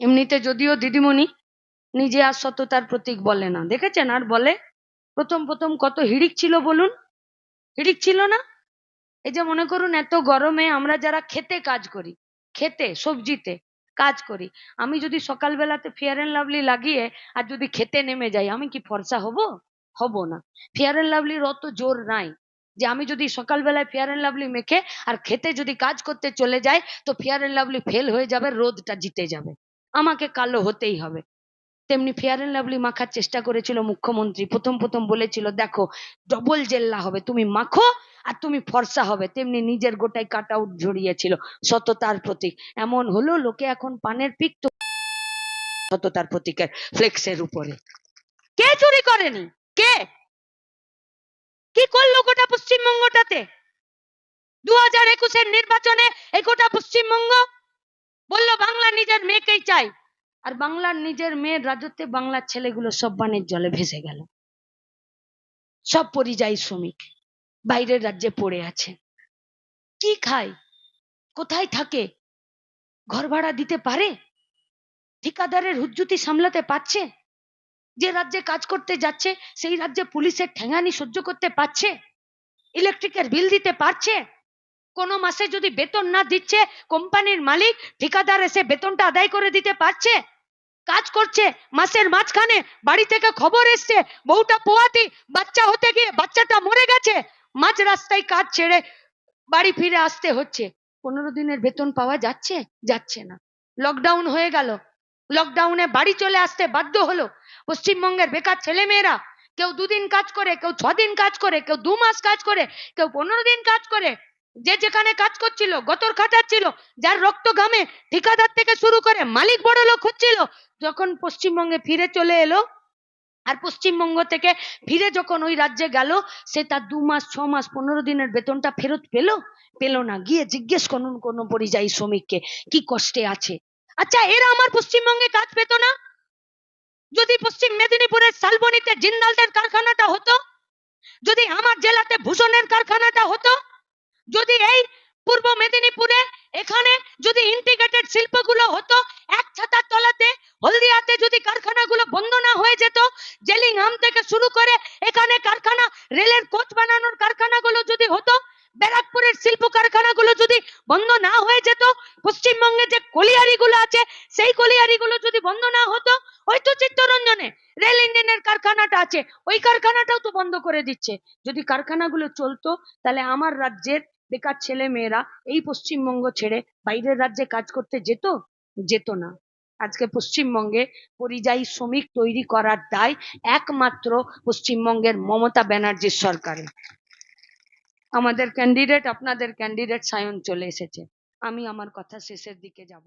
এমনিতে যদিও দিদিমণি নিজে আর সততার প্রতীক বলে না। দেখেছেন? আর বলে, প্রথম প্রথম কত হিড়িক ছিল বলুন? হিড়িক ছিল না? এই যে মনে করুন, এত গরমে আমরা যারা খেতে কাজ করি, খেতে, সবজিতে কাজ করি, আমি যদি সকালবেলাতে ফেয়ার অ্যান্ড লাভলি লাগিয়ে আর যদি খেতে নেমে যাই, আমি কি ফর্সা হব? হব না। ফেয়ার অ্যান্ড লাভলির অত জোর নাই যে আমি যদি সকালবেলায় ফেয়ার অ্যান্ড লাভলি মেখে আর খেতে যদি কাজ করতে চলে যাই, তো ফেয়ার অ্যান্ড লাভলি ফেল হয়ে যাবে, রোদটা জিতে যাবে। আমাকে কালো হতেই হবে। তেমনি ফেয়ার অ্যান্ড লাভলি মাখার চেষ্টা করেছিল মুখ্যমন্ত্রী। প্রথম প্রথম বলেছিল, দেখো ডবল জেল্লা হবে, তুমি মাখো আর তুমি ফর্সা হবে। তেমনি নিজের গোটাই কাট আউট ঝরিয়েছিল সততার প্রতীক। এমন হলো লোকে এখন পানের পিক তো সততার প্রতীকের ফ্লেক্সের উপরে। কে চুরি করেনি? কে? কি করল গোটা পশ্চিমবঙ্গটাতে? দু হাজার একুশের নির্বাচনে এই গোটা পশ্চিমবঙ্গ বলল, বাংলা নিজের মেয়েকেই চাই। আর বাংলার নিজের মেয়ের রাজত্বে বাংলার ছেলেগুলো সব বানের জলে ভেসে গেল। সব পরিযায়ী শ্রমিক বাইরের রাজ্যে পড়ে আছে। কি খায়? কোথায় থাকে? ঘর ভাড়া দিতে পারে? ঠিকাদারের হুজ্জুতি সামলাতে পারছে? যে রাজ্যে কাজ করতে যাচ্ছে, সেই রাজ্যে পুলিশের ঠেঙানি সহ্য করতে পারছে? ইলেকট্রিকের বিল দিতে পারছে? কোনো মাসে যদি বেতন না দিচ্ছে, কোম্পানির মালিক ঠিকাদার এসে বেতনটা আদায় করে দিতে পারছে? কাজ করছে, মাসের মাঝখানে বাড়ি থেকে খবর এসছে, বউটা পোয়াতি, বাচ্চা হতে গিয়ে বাচ্চাটা মরে গেছে। মাঝ রাস্তায় কাজ ছেড়ে বাড়ি ফিরে আসতে হচ্ছে। পনেরো দিনের বেতন পাওয়া যাচ্ছে? যাচ্ছে না। লকডাউন হয়ে গেল। লকডাউনে বাড়ি চলে আসতে বাধ্য হলো। পশ্চিমবঙ্গের বেকার ছেলে মেয়েরা কেউ দুদিন কাজ করে, কেউ ছদিন কাজ করে, কেউ দু মাস কাজ করে, কেউ পনেরো দিন কাজ করে। যে যেখানে কাজ করছিল, গতর খাটাচ্ছিল, যার রক্ত ঘামে ঠিকাদার থেকে শুরু করে মালিক বড় লোক হচ্ছিল, যখন পশ্চিমবঙ্গে ফিরে চলে এলো, আর পশ্চিমবঙ্গ থেকে ফিরে যখন ওই রাজ্যে গেল, সে তার দু মাস, ছ মাস, পনেরো দিনের বেতনটা ফেরত পেল? পেল না। গিয়ে জিজ্ঞেস করুন কোনো পরিযায়ী শ্রমিককে, কি কষ্টে আছে? আচ্ছা এরা আমার পশ্চিমবঙ্গে কাজ পেত না? যদি পশ্চিম মেদিনীপুরের শালবনীতে জিন্দালদের কারখানাটা হতো? যদি আমার জেলাতে ভূষণের কারখানাটা হতো? যদি এই পূর্ব মেদিনীপুরে এখানে যদি ইন্টিগ্রেটেড শিল্পগুলো হতো, এক ছাতার তলাতে, হলদিয়াতে যদি কারখানাগুলো বন্ধ না হয়ে যেত, জেলিং আম থেকে শুরু করে এখানে কারখানা, রেলের কোচ বানানোর কারখানাগুলো যদি হতো, ব্যারাকপুরের শিল্প কারখানাগুলো যদি বন্ধ না হয়ে যেত, পশ্চিমবঙ্গে যে কলিয়ারিগুলো আছে, সেই কলিয়ারিগুলো যদি বন্ধ না হতো ওই তো চিত্তরঞ্জনে রেল ইঞ্জিনের কারখানাটা আছে, ওই কারখানাটাও তো বন্ধ করে দিচ্ছে। যদি কারখানাগুলো চলতো, তাহলে আমার রাজ্যের বেকার ছেলে মেয়েরা এই পশ্চিমবঙ্গ ছেড়ে বাইরের রাজ্যে কাজ করতে যেত? যেত না। আজকে পশ্চিমবঙ্গে পরিযায়ী শ্রমিক তৈরি করার দায় একমাত্র পশ্চিমবঙ্গের মমতা ব্যানার্জির সরকারে আমাদের ক্যান্ডিডেট আপনাদের ক্যান্ডিডেট সায়ন চলে এসেছে। আমি আমার কথা শেষের দিকে যাব।